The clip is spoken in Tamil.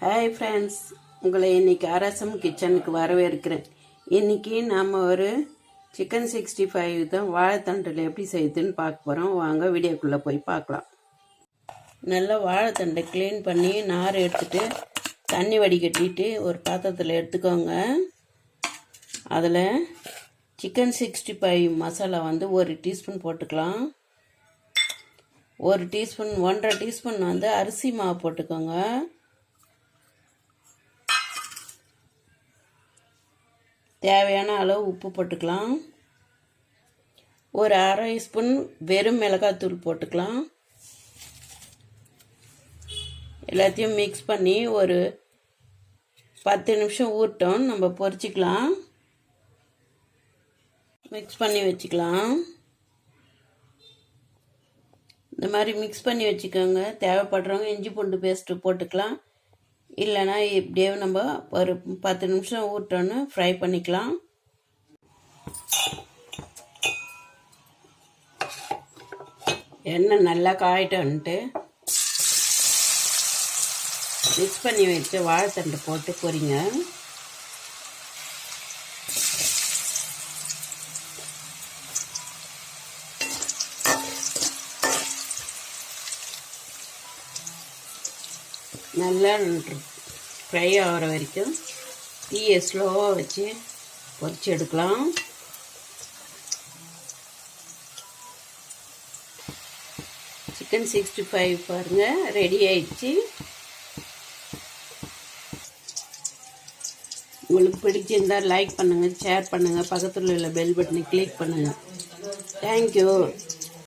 ஹாய் ஃப்ரெண்ட்ஸ் உங்களை இன்றைக்கி அரசம் கிச்சனுக்கு வரவேற்கிறேன். இன்னைக்கு நாம் ஒரு சிக்கன் சிக்ஸ்டி ஃபைவ் தான் வாழைத்தண்டில் எப்படி செய்யுதுன்னு பார்க்க போகிறோம் வாங்க வீடியோக்குள்ளே போய் பார்க்கலாம். நல்லா வாழைத்தண்டை க்ளீன் பண்ணி நார் எடுத்துகிட்டு தண்ணி வடிகட்டிட்டு ஒரு பாத்திரத்தில் எடுத்துக்கோங்க. அதில் சிக்கன் சிக்ஸ்டி ஃபைவ் மசாலா வந்து ஒரு டீஸ்பூன் போட்டுக்கலாம். ஒரு டீஸ்பூன் ஒன்றரை டீஸ்பூன் வந்து அரிசி மாவு போட்டுக்கோங்க. தேவையான அளவு உப்பு போட்டுக்கலாம். ஒரு அரை ஸ்பூன் வெறும் மிளகாத்தூள் போட்டுக்கலாம். எல்லாத்தையும் மிக்ஸ் பண்ணி ஒரு பத்து நிமிஷம் ஊட்டோம் நம்ம பொரிச்சிக்கலாம். மிக்ஸ் பண்ணி வச்சுக்கலாம். இந்த மாதிரி மிக்ஸ் பண்ணி வச்சுக்கோங்க. தேவைப்படுறவங்க இஞ்சி பூண்டு பேஸ்ட்டு போட்டுக்கலாம். இல்லைன்னா இப்படியே நம்ம ஒரு பத்து நிமிஷம் ஊட்டோன்னு ஃப்ரை பண்ணிக்கலாம். எண்ணெய் நல்லா காயிட்டோன்ட்டு மிக்ஸ் பண்ணி வச்சு வாழைத்தண்டு போட்டு பொறிங்க நல்லா ஃப்ரை ஆகிற வரைக்கும் தீயை ஸ்லோவாக வச்சு பொறிச்சு எடுக்கலாம். சிக்கன் சிக்ஸ்டி ஃபைவ் பாருங்கள் ரெடி ஆயிடுச்சு. உங்களுக்கு பிடிச்சிருந்தால் லைக் பண்ணுங்கள் ஷேர் பண்ணுங்கள் பக்கத்தில் உள்ள பெல் பட்டனை கிளிக் பண்ணுங்கள் தேங்க்யூ